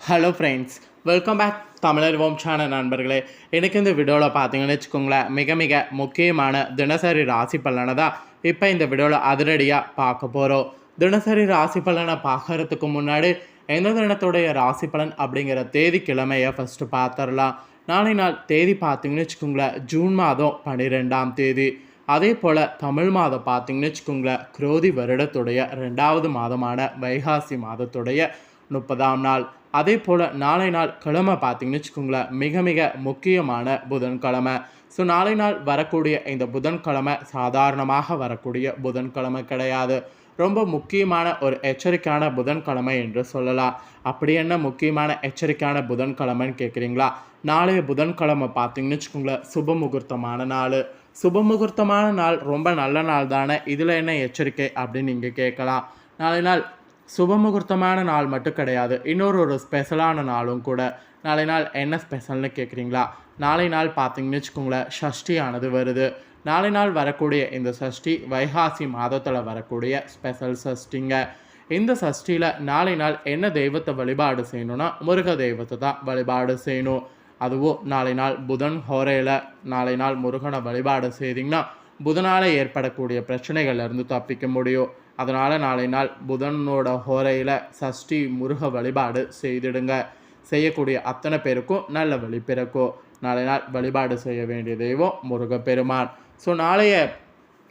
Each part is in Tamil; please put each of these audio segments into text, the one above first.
Hello friends welcome back Tamizhar channel நண்பர்களே. எனக்கு இந்த வீடியோவில் பார்த்தீங்கன்னு வச்சுக்கோங்களேன் மிக மிக முக்கியமான தினசரி ராசி பலனை தான் இப்போ இந்த வீடியோவில் அதிரடியாக பார்க்க போகிறோம் தினசரி ராசி பலனை பார்க்கறதுக்கு முன்னாடி எந்த தினத்துடைய ராசி பலன் அப்படிங்கிற தேதி கிழமையை ஃபஸ்ட்டு பார்த்துடலாம். நாளை நாள் தேதி பார்த்தீங்கன்னு வச்சுக்கோங்களேன் ஜூன் மாதம் பன்னிரெண்டாம் தேதி. அதே போல் தமிழ் மாதம் பார்த்தீங்கன்னு வச்சுக்கோங்களேன் குரோதி வருடத்துடைய ரெண்டாவது மாதமான வைகாசி மாதத்துடைய முப்பதாம் நாள். அதே போல் நாளை நாள் கிழமை பார்த்தீங்கன்னு வச்சுக்கோங்களேன் மிக மிக முக்கியமான புதன்கிழமை. ஸோ நாளை நாள் வரக்கூடிய இந்த புதன்கிழமை சாதாரணமாக வரக்கூடிய புதன்கிழமை கிடையாது. ரொம்ப முக்கியமான ஒரு எச்சரிக்கையான புதன்கிழமை என்று சொல்லலாம். அப்படி என்ன முக்கியமான எச்சரிக்கையான புதன்கிழமைன்னு கேட்குறீங்களா நாளைய புதன்கிழமை பார்த்தீங்கன்னு வச்சுக்கோங்களேன் சுப முகூர்த்தமான நாள். சுப முகூர்த்தமான நாள் ரொம்ப நல்ல நாள் தானே? இதில் என்ன எச்சரிக்கை அப்படின்னு நீங்கள் கேட்கலாம். நாளை நாள் சுபமுகூர்த்தமான நாள் மட்டும் கிடையாது. இன்னொரு ஒரு ஸ்பெஷலான நாளும் கூட. நாளை நாள் என்ன ஸ்பெஷல்னு கேட்குறீங்களா நாளை நாள் பார்த்தீங்கன்னு வச்சுக்கோங்களேன் ஷஷ்டியானது வருது. நாளை நாள் வரக்கூடிய இந்த சஷ்டி வைகாசி மாதத்தில் வரக்கூடிய ஸ்பெஷல் சஷ்டிங்க இந்த சஷ்டியில் நாளை நாள் என்ன தெய்வத்தை வழிபாடு செய்யணும்னா முருக தெய்வத்தை தான் வழிபாடு செய்யணும். அதுவும் நாளை நாள் புதன் ஹோரையில் நாளை நாள் முருகனை வழிபாடு செய்தீங்கன்னா புதனால் ஏற்படக்கூடிய பிரச்சனைகள்லேருந்து தப்பிக்க முடியும். அதனால் நாளை நாள் புதனோட ஹோரையில் சஷ்டி முருக வழிபாடு செய்திடுங்க. செய்யக்கூடிய அத்தனை பேருக்கும் நல்ல வழி பிறக்கும். நாளை நாள் வழிபாடு செய்ய வேண்டிய தெய்வம் முருகப்பெருமான். ஸோ நாளைய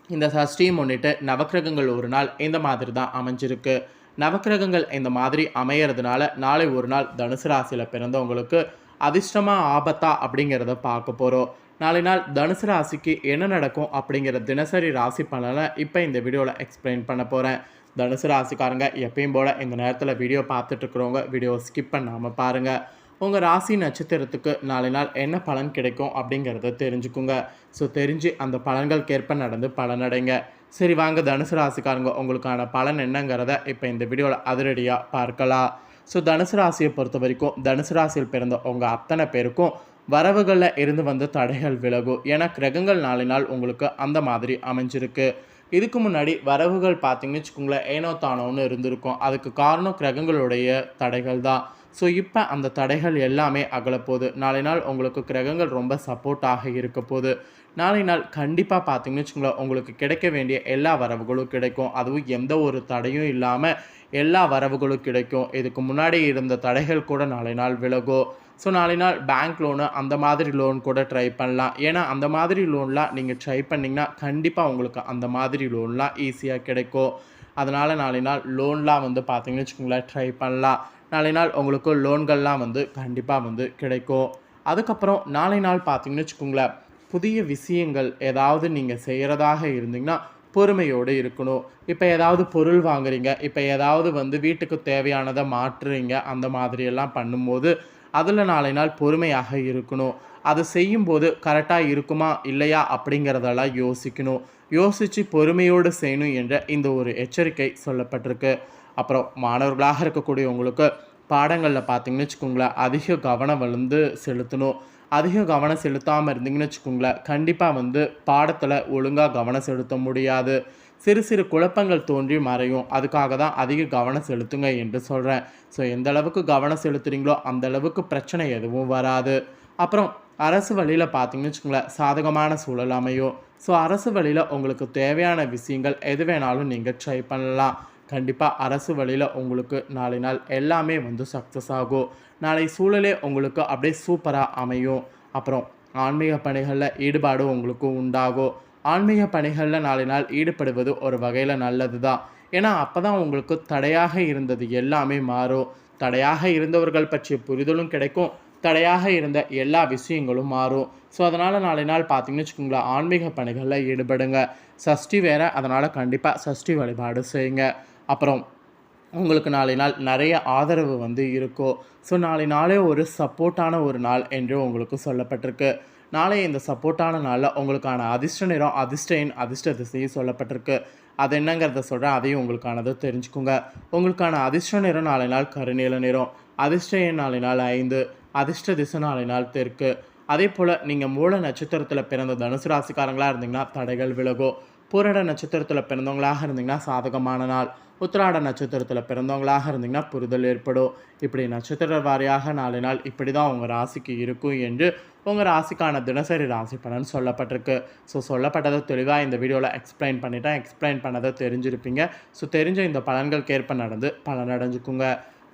இந்த சஷ்டியை முன்னிட்டு நவக்கிரகங்கள் ஒரு நாள் இந்த மாதிரி தான் அமைஞ்சிருக்கு. நவக்கிரகங்கள் இந்த மாதிரி அமையறதுனால நாளை ஒரு நாள் தனுசு ராசியில் பிறந்தவங்களுக்கு அதிர்ஷ்டமாக ஆபத்தா அப்படிங்கிறத பார்க்க போகிறோம் நாளை நாள் தனுசு ராசிக்கு என்ன நடக்கும் அப்படிங்கிற தினசரி ராசி பலனை இப்போ இந்த வீடியோவில் எக்ஸ்பிளைன் பண்ண போகிறேன் தனுசு ராசிக்காரங்க எப்பயும் போல் இந்த நேரத்தில் வீடியோ பார்த்துட்ருக்குறவங்க வீடியோ ஸ்கிப் பண்ணாமல் பாருங்கள் உங்கள் ராசி நட்சத்திரத்துக்கு நாளை நாள் என்ன பலன் கிடைக்கும் அப்படிங்கிறத தெரிஞ்சுக்குங்க. ஸோ தெரிஞ்சு அந்த பலன்களுக்கேற்ப நடந்து பலனடைங்க. சரி வாங்க தனுசு ராசிக்காரங்க உங்களுக்கான பலன் என்னங்கிறத இப்போ இந்த வீடியோவில் அதிரடியாக பார்க்கலாம். ஸோ தனுசு ராசியை பொறுத்த வரைக்கும் தனுசு ராசியில் பிறந்த உங்கள் அத்தனை பேருக்கும் வரவுகளில் இருந்து வந்த தடைகள் விலகும். ஏன்னா கிரகங்கள் நாளினால் உங்களுக்கு அந்த மாதிரி அமைஞ்சிருக்கு. இதுக்கு முன்னாடி வரவுகள் பார்த்தீங்கன்னு வச்சுக்கோங்களேன் ஏனோ தானோன்னு இருந்திருக்கும். அதுக்கு காரணம் கிரகங்களுடைய தடைகள் தான். ஸோ இப்போ அந்த தடைகள் எல்லாமே அகலப்போகுது நாளை நாள் உங்களுக்கு கிரகங்கள் ரொம்ப சப்போர்ட்டாக இருக்க போகுது. நாளை நாள் கண்டிப்பாக பார்த்தீங்கன்னு வச்சுக்கோங்களேன் உங்களுக்கு கிடைக்க வேண்டிய எல்லா வரவுகளும் கிடைக்கும். அதுவும் எந்த ஒரு தடையும் இல்லாமல் எல்லா வரவுகளும் கிடைக்கும். இதுக்கு முன்னாடி இருந்த தடைகள் கூட நாளை நாள் விலகும். ஸோ நாளை நாள் பேங்க் லோனு அந்த மாதிரி லோன் கூட ட்ரை பண்ணலாம். ஏன்னா அந்த மாதிரி லோன்லாம் நீங்கள் ட்ரை பண்ணிங்கன்னா கண்டிப்பாக உங்களுக்கு அந்த மாதிரி லோன்லாம் ஈஸியாக கிடைக்கும். அதனால் நாளை நாள் லோன்லாம் வந்து பார்த்தீங்கன்னு வச்சுக்கோங்களேன் ட்ரை பண்ணலாம். நாளை நாள் உங்களுக்கு லோன்கள்லாம் வந்து கண்டிப்பாக வந்து கிடைக்கும். அதுக்கப்புறம் நாளை நாள் பார்த்தீங்கன்னு வச்சுக்கோங்களேன் புதிய விஷயங்கள் ஏதாவது நீங்கள் செய்கிறதாக இருந்தீங்கன்னா பொறுமையோடு இருக்கணும். இப்போ ஏதாவது பொருள் வாங்குறீங்க இப்போ ஏதாவது வந்து வீட்டுக்கு தேவையானதை மாற்றுறீங்க அந்த மாதிரியெல்லாம் பண்ணும்போது அதில் நாளை நாள் பொறுமையாக இருக்கணும். அதை செய்யும்போது கரெக்டாக இருக்குமா இல்லையா அப்படிங்கிறதெல்லாம் யோசிக்கணும். யோசித்து பொறுமையோடு செய்யணும் என்ற இந்த ஒரு எச்சரிக்கை சொல்லப்பட்டிருக்கு. அப்புறம் மாணவர்களாக இருக்கக்கூடிய உங்களுக்கு பாடங்களில் பார்த்தீங்கன்னு வச்சுக்கோங்களேன் அதிக கவனம் வந்து செலுத்தணும். அதிக கவனம் செலுத்தாமல் இருந்தீங்கன்னு வச்சுக்கோங்களேன் கண்டிப்பாக வந்து பாடத்தில் ஒழுங்காக கவனம் செலுத்த முடியாது. சிறு சிறு குழப்பங்கள் தோன்றி மறையும். அதுக்காக தான் அதிக கவனம் செலுத்துங்க என்று சொல்கிறேன் ஸோ எந்த அளவுக்கு கவனம் செலுத்துறீங்களோ அந்த அளவுக்கு பிரச்சனை எதுவும் வராது. அப்புறம் அரசு வழியில் பார்த்தீங்கன்னு வச்சுக்கோங்களேன் சாதகமான சூழல் அமையும். ஸோ அரசு வழியில் உங்களுக்கு தேவையான விஷயங்கள் எது வேணாலும் நீங்கள் ட்ரை பண்ணலாம். கண்டிப்பாக அரசு வழியில் உங்களுக்கு நாளை நாள் எல்லாமே வந்து சக்ஸஸ் ஆகும். நாளை சூழலே உங்களுக்கு அப்படியே சூப்பராக அமையும். அப்புறம் ஆன்மீக பணிகளில் ஈடுபாடு உங்களுக்கு உண்டாகும். ஆன்மீக பணிகளில் நாளை நாள் ஈடுபடுவது ஒரு வகையில் நல்லது தான் ஏன்னா அப்போ தான் உங்களுக்கு தடையாக இருந்தது எல்லாமே மாறும். தடையாக இருந்தவர்கள் பற்றிய புரிதலும் கிடைக்கும். தடையாக இருந்த எல்லா விஷயங்களும் மாறும். ஸோ அதனால் நாளை நாள் பார்த்தீங்கன்னு வச்சுக்கோங்களேன் ஆன்மீக பணிகளில் ஈடுபடுங்க. சஷ்டி வேறு அதனால் கண்டிப்பாக சஷ்டி வழிபாடு செய்யுங்க. அப்புறம் உங்களுக்கு நாளை நாள் நிறைய ஆதரவு வந்து இருக்கும். ஸோ நாளை நாளே ஒரு சப்போர்ட்டான ஒரு நாள் என்று உங்களுக்கு சொல்லப்பட்டிருக்கு. நாளை இந்த சப்போர்ட்டான நாளில் உங்களுக்கான அதிர்ஷ்ட நிறம் அதிர்ஷ்ட எண் அதிர்ஷ்ட திசையும் சொல்லப்பட்டிருக்கு. அது என்னங்கிறத சொல்கிறேன் அதையும் உங்களுக்கானதை தெரிஞ்சுக்கோங்க. உங்களுக்கான அதிர்ஷ்ட நிறம் நாளை நாள் கருநீல நிறம் அதிர்ஷ்ட எண் நாளை நாள் ஐந்து அதிர்ஷ்ட திசை நாளை நாள் தெற்கு. அதே போல் நீங்கள் மூல நட்சத்திரத்தில் பிறந்த தனுசு ராசிக்காரங்களாக இருந்தீங்கன்னா தடைகள் விலகும். பூரட நட்சத்திரத்தில் பிறந்தவங்களாக இருந்தீங்கன்னா சாதகமான நாள். உத்திராட நட்சத்திரத்தில் பிறந்தவங்களாக இருந்தீங்கன்னா புரிதல் ஏற்படும். இப்படி நட்சத்திர வாரியாக நாலு நாள் இப்படி தான் உங்கள் ராசிக்கு இருக்கும் என்று உங்கள் ராசிக்கான தினசரி ராசி பலன் சொல்லப்பட்டிருக்கு. ஸோ சொல்லப்பட்டதை தெளிவாக இந்த வீடியோவில் எக்ஸ்பிளைன் பண்ணிட்டேன். எக்ஸ்பிளைன் பண்ணதை தெரிஞ்சிருப்பீங்க. ஸோ தெரிஞ்ச இந்த பலன்களுக்கு ஏற்ப நடந்து பலன் அடைஞ்சுக்குங்க.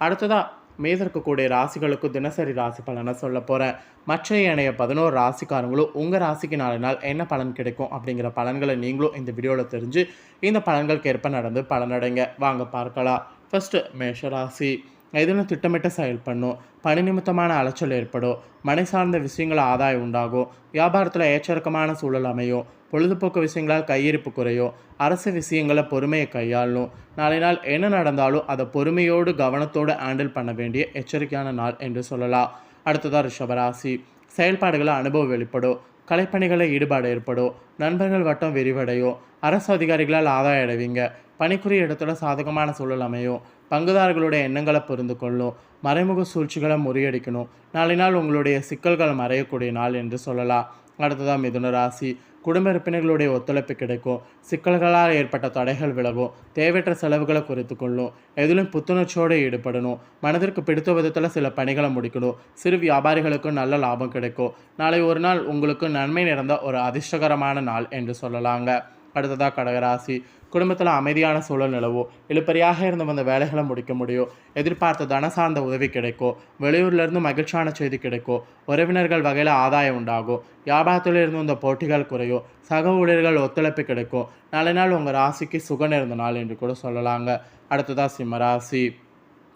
அடுத்ததாக மீத இருக்கக்கூடிய ராசிகளுக்கு தினசரி ராசி பலனை சொல்ல போகிறேன் மற்ற ஏனைய பதினோரு ராசிக்காரங்களும் உங்கள் ராசிக்கு நாலு நாள் என்ன பலன் கிடைக்கும் அப்படிங்கிற பலன்களை நீங்களும் இந்த வீடியோவில் தெரிஞ்சு இந்த பலன்களுக்கு ஏற்ப நடந்து பலனடைங்க. வாங்க பார்க்கலாம். ஃபஸ்ட்டு மேஷ ராசி. எதிலும் திட்டமிட்ட செயல்படணும் பணி நிமித்தமான அலைச்சல் ஏற்படும். மனை சார்ந்த விஷயங்கள் ஆதாயம் உண்டாகும். வியாபாரத்தில் ஏச்சரக்கமான சூழல் அமையும். பொழுதுபோக்கு விஷயங்களால் கையிருப்பு குறையும். அரசு விஷயங்களை பொறுமையை கையாளணும் நாளை நாள் என்ன நடந்தாலும் அதை பொறுமையோடு கவனத்தோடு ஹேண்டில் பண்ண வேண்டிய எச்சரிக்கையான நாள் என்று சொல்லலாம். அடுத்ததாக ரிஷபராசி. செயல்பாடுகளை அனுபவம் வெளிப்படும். கலைப்பணிகளில் ஈடுபாடு ஏற்படும். நண்பர்கள் வட்டம் விரிவடையும். அரசு அதிகாரிகளால் ஆதாயம் அடைவீங்க. பணிக்குரிய இடத்துல சாதகமான சூழல் அமையும். பங்குதாரர்களுடைய எண்ணங்களை புரிந்து கொள்ளும் மறைமுக சூழ்ச்சிகளை முறியடிக்கணும். நாளை நாள் உங்களுடைய சிக்கல்கள் மறையக்கூடிய நாள் என்று சொல்லலாம். அடுத்ததாக மிதுன ராசி. குடும்ப உறுப்பினர்களுடைய ஒத்துழைப்பு கிடைக்கும். சிக்கல்களால் ஏற்பட்ட தடைகள் விலகும். தேவையற்ற செலவுகளை குறைத்து கொள்ளும். எதிலும் புத்துணர்ச்சியோடு ஈடுபடணும். மனதிற்கு பிடித்த விதத்தில் சில பணிகளை முடிக்கணும். சிறு வியாபாரிகளுக்கும் நல்ல லாபம் கிடைக்கும். நாளை ஒரு நாள் உங்களுக்கு நன்மை நிறைந்த ஒரு அதிர்ஷ்டகரமான நாள் என்று சொல்லலாங்க. அடுத்ததாக கடகராசி. குடும்பத்தில் அமைதியான சூழல் நிலவும் இழுப்பறியாக இருந்து வந்த வேலைகளை முடிக்க முடியும் எதிர்பார்த்த தன சார்ந்த உதவி கிடைக்கும் வெளியூர்லேருந்து மகிழ்ச்சியான செய்தி கிடைக்கும் உறவினர்கள் வகையில் ஆதாயம் உண்டாகும் வியாபாரத்தில் இருந்து வந்த போட்டிகள் குறையும் சக ஊழியர்கள் ஒத்துழைப்பு கிடைக்கும் நாளை நாள் உங்கள் ராசிக்கு சுக நேர்ந்த நாள் என்று கூட சொல்லலாங்க. அடுத்ததாக சிம்மராசி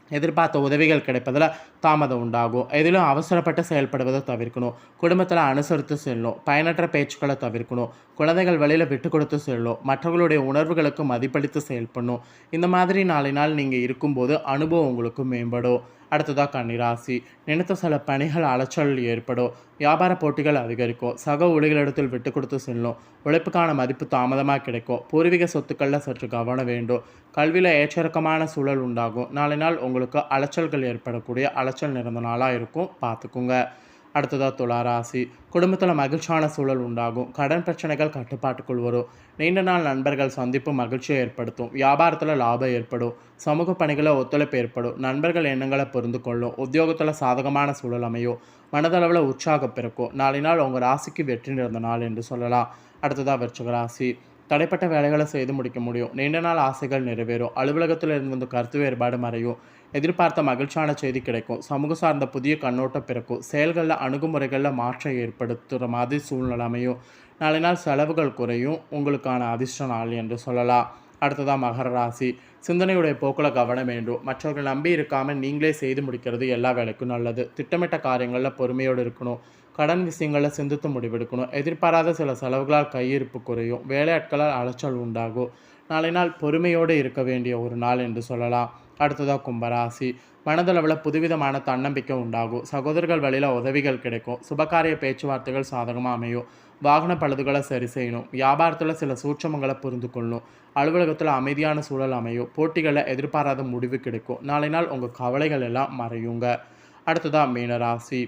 எதிர்பார்த்த உதவிகள் கிடைப்பதில் தாமதம் உண்டாகும். எதிலும் அவசரப்பட்டு செயல்படுவதை தவிர்க்கணும். குடும்பத்தில் அனுசரித்து செல்லணும். பயனற்ற பேச்சுக்களை தவிர்க்கணும். குழந்தைகள் வழியில் விட்டு கொடுத்து செல்லணும். மற்றவர்களுடைய உணர்வுகளுக்கு மதிப்பளித்து செயல்படணும். இந்த மாதிரி நாளை நாள் நீங்கள் இருக்கும்போது அனுபவம் உங்களுக்கு மேம்படும். அடுத்ததாக கன்னிராசி. நினைத்த சில பணிகள் அலைச்சல் ஏற்படும். வியாபார போட்டிகள் அதிகரிக்கும். சக ஊழிகளிடத்தில் விட்டு கொடுத்து செல்லும். உழைப்புக்கான மதிப்பு தாமதமாக கிடைக்கும். பூர்வீக சொத்துக்களில் சற்று கவனம் வேண்டும். கல்வியில் ஏற்றிறக்கமான சூழல் உண்டாகும். நாளை நாள் உங்களுக்கு அலைச்சல்கள் ஏற்படக்கூடிய அலைச்சல் நிறந்த நாளாக இருக்கும். பார்த்துக்குங்க. அடுத்ததாக துளாராசி. குடும்பத்தில் மகிழ்ச்சியான சூழல் உண்டாகும். கடன் பிரச்சனைகள் கட்டுப்பாட்டுக்குள் வரும். நீண்ட நாள் நண்பர்கள் சந்திப்பு மகிழ்ச்சியை ஏற்படுத்தும். வியாபாரத்தில் லாபம் ஏற்படும். சமூக பணிகளில் ஒத்துழைப்பு ஏற்படும். நண்பர்கள் எண்ணங்களை புரிந்து கொள்ளும். உத்தியோகத்தில் சாதகமான சூழல் அமையும். மனதளவில் உற்சாகம் பிறக்கும். நாளை நாள் உங்கள் ராசிக்கு வெற்றி நிறந்த நாள் என்று சொல்லலாம். அடுத்ததாக விருச்சக ராசி. தடைப்பட்ட வேலைகளை செய்து முடிக்க முடியும். நீண்ட நாள் ஆசைகள் நிறைவேறும். அலுவலகத்தில் இருந்து வந்து கருத்து வேறுபாடு மறையும். எதிர்பார்த்த மகிழ்ச்சியான செய்தி கிடைக்கும். சமூக சார்ந்த புதிய கண்ணோட்டம் பிறக்கும். செயல்களில் அணுகுமுறைகளில் மாற்றம் ஏற்படுத்துகிற மாதிரி சூழ்நிலை அமையும். நாளை நாள் செலவுகள் குறையும். உங்களுக்கான அதிர்ஷ்ட நாள் என்று சொல்லலாம். அடுத்ததாக மகர ராசி. சிந்தனையுடைய போக்கில் கவனம் வேண்டும். மற்றவர்கள் நம்பி இருக்காமல் நீங்களே செய்து முடிக்கிறது எல்லா வேலைக்கும் நல்லது. திட்டமிட்ட காரியங்களில் பொறுமையோடு இருக்கணும். கடன் விஷயங்களை சிந்தித்து முடிவெடுக்கணும். எதிர்பாராத சில செலவுகளால் கையிருப்பு குறையும். வேலையாட்களால் அலைச்சல் உண்டாகும். நாளை நாள் பொறுமையோடு இருக்க வேண்டிய ஒரு நாள் என்று சொல்லலாம். அடுத்ததாக கும்பராசி. மனதளவில் புதுவிதமான தன்னம்பிக்கை உண்டாகும். சகோதரர்கள் வழியில் உதவிகள் கிடைக்கும். சுபகாரிய பேச்சுவார்த்தைகள் சாதகமாக அமையும். வாகன பழுதுகளை சரி செய்யணும். வியாபாரத்தில் சில சூட்சமங்களை புரிந்து கொள்ளணும். அலுவலகத்தில் அமைதியான சூழல் அமையும். போட்டிகளில் எதிர்பாராத முடிவு கிடைக்கும். நாளை நாள் உங்கள் கவலைகள் எல்லாம் மறையுங்க. அடுத்ததாக மீனராசி.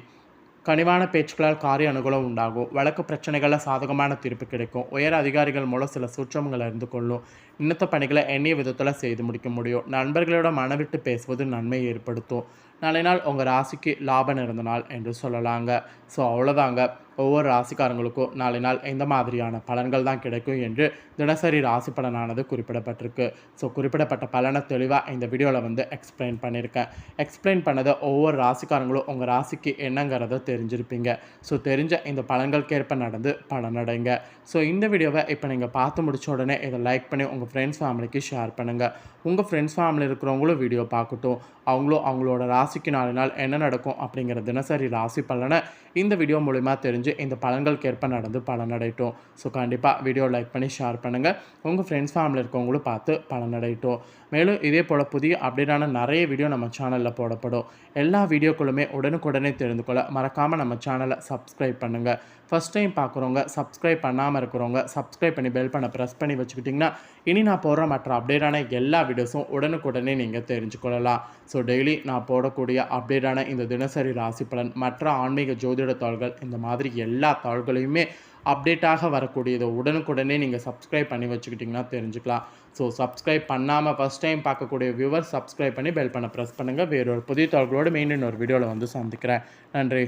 கனிவான பேச்சுக்களால் காரிய அனுகூலம் உண்டாகும். வழக்கு பிரச்சனைகளில் சாதகமான தீர்ப்பு கிடைக்கும். உயர் அதிகாரிகள் மூலம் சில சூற்றங்களை அறிந்து கொள்ளும். இன்னத்த பணிகளை எண்ணிய விதத்தில் செய்து முடிக்க முடியும். நண்பர்களோட மனவிட்டு பேசுவது நன்மை ஏற்படுத்தும். நாளை நாள் உங்கள் ராசிக்கு லாபம் இருந்த நாள் என்று சொல்லலாங்க. ஸோ அவ்வளோதாங்க ஒவ்வொரு ராசிக்காரங்களுக்கும் நாளை நாள் இந்த மாதிரியான பலன்கள் தான் கிடைக்கும் என்று தினசரி ராசி பலனானது குறிப்பிடப்பட்டிருக்கு. ஸோ குறிப்பிடப்பட்ட பலனை தெளிவாக இந்த வீடியோவில் வந்து எக்ஸ்பிளைன் பண்ணியிருக்கேன். எக்ஸ்பிளைன் பண்ணதை ஒவ்வொரு ராசிக்காரங்களும் உங்கள் ராசிக்கு என்னங்கிறத தெரிஞ்சிருப்பீங்க. ஸோ தெரிஞ்ச இந்த பலன்களுக்கேற்ப நடந்து பலனடைங்க. ஸோ இந்த வீடியோவை இப்போ நீங்கள் பார்த்து முடிச்ச உடனே இதை லைக் பண்ணி உங்கள் ஃப்ரெண்ட்ஸ் ஃபேமிலிக்கு ஷேர் பண்ணுங்கள் உங்கள் ஃப்ரெண்ட்ஸ் ஃபேமிலி இருக்கிறவங்களும் வீடியோ பார்க்கட்டும். அவங்களும் அவங்களோட ராசிக்கு நாலு நாள் என்ன நடக்கும் அப்படிங்கிற தினசரி ராசி பலனை இந்த வீடியோ மூலிமா தெரிஞ்சு இந்த பலன்களுக்கு ஏற்ப நடந்து பலனடையட்டும். ஸோ கண்டிப்பாக வீடியோ லைக் பண்ணி ஷேர் பண்ணுங்கள் உங்கள் ஃப்ரெண்ட்ஸ் ஃபேமிலி இருக்கவங்களும் பார்த்து பலனடையட்டும். மேலும் இதே போல் புதிய அப்டேட்டான நிறைய வீடியோ நம்ம சேனலில் போடப்படும். எல்லா வீடியோக்களுமே உடனுக்குடனே தெரிந்து கொள்ள மறக்காமல் நம்ம சேனலை சப்ஸ்கிரைப் பண்ணுங்கள் ஃபஸ்ட் டைம் பார்க்குறவங்க சப்ஸ்கிரைப் பண்ணாமல் இருக்கிறவங்க சப்ஸ்கிரைப் பண்ணி பெல் பண்ண ப்ரெஸ் பண்ணி வச்சுக்கிட்டிங்கன்னா இனி நான் போடுற மற்ற அப்டேட்டான எல்லா வீடியோஸும் உடனுக்குடனே நீங்கள் தெரிஞ்சுக்கொள்ளலாம் ஸோ டெய்லி நான் போடக்கூடிய அப்டேட்டான இந்த தினசரி ராசி பலன் மற்ற ஆன்மீக ஜோதிட தாள்கள் இந்த மாதிரி எல்லா தாள்களையுமே அப்டேட்டாக வரக்கூடியதை உடனுக்குடனே நீங்கள் சப்ஸ்கிரைப் பண்ணி வச்சுக்கிட்டிங்கன்னா தெரிஞ்சுக்கலாம். ஸோ சப்ஸ்கிரைப் பண்ணாமல் ஃபஸ்ட் டைம் பார்க்கக்கூடிய வியூவர் சப்ஸ்கிரைப் பண்ணி பெல் பண்ண ப்ரெஸ் பண்ணுங்கள் வேறொரு புதிய தாள்களோடு மீண்டும் ஒரு வீடியோவில் வந்து சந்திக்கிறேன். நன்றி.